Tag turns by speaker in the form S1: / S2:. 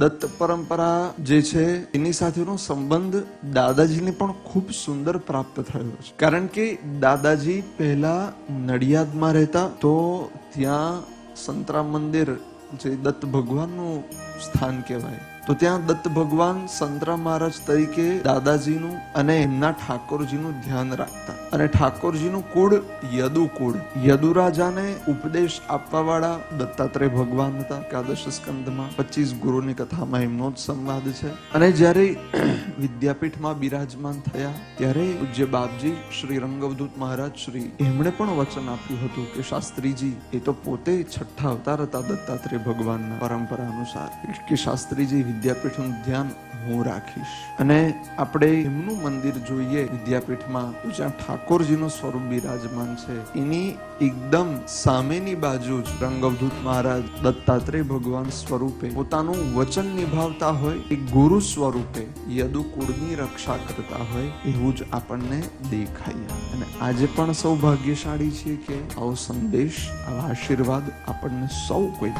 S1: દત્ત પરંપરા જે છે, એની સાથેનો સંબંધ દાદાજીને પણ ખૂબ સુંદર પ્રાપ્ત થયો છે. કારણ કે દાદાજી પહેલા નડિયાદમાં રહેતા, તો ત્યાં સંતરામ મંદિર, જે દત્ત ભગવાનનું સ્થાન કહેવાય. તો ત્યાં દત્ત ભગવાન સંતરા મહારાજ તરીકે દાદાજીનું અને એમના ઠાકોરજીનું ધ્યાન રાખતા. અને ઠાકોરજીનું કુળ યદુ કુળ. યદુ ઉપદેશ આપવા વાળા દત્તાત્રેય ભગવાન હતા. એકાદશ સ્કંદમાં પચીસ ગુરુની કથામાં એમનો જ સંવાદ છે. અને જ્યારે વિદ્યાપીઠમાં બિરાજમાન થયા, ત્યારે પૂજ્ય બાપજી શ્રી રંગવદૂત મહારાજ શ્રી, એમણે પણ વચન આપ્યું હતું કે, શાસ્ત્રીજી, એ તો પોતે છઠ્ઠા અવતાર હતા દત્તાત્રેય ભગવાનના પરંપરા અનુસાર. કે શાસ્ત્રીજી વિદ્યાપીઠનું ધ્યાન હું રાખીશ. અને આપણે એમનું મંદિર જોઈએ વિદ્યાપીઠમાં. તો જ્યાં ઠાકોરજીનું સ્વરૂપ બિરાજમાન છે. એની એકદમ સામેની બાજુ જ રંગવધૂત મહારાજ દત્તાત્રેય ભગવાન સ્વરૂપે પોતાનું વચન નિભાવતા હોય એ ગુરુ સ્વરૂપે યદુકુળની રક્ષા કરતા હોય એવું જ આપણને દેખાય. અને આજે પણ સૌભાગ્યશાળી છીએ કે આવો સંદેશ આવા આશીર્વાદ આપણને સૌ કોઈ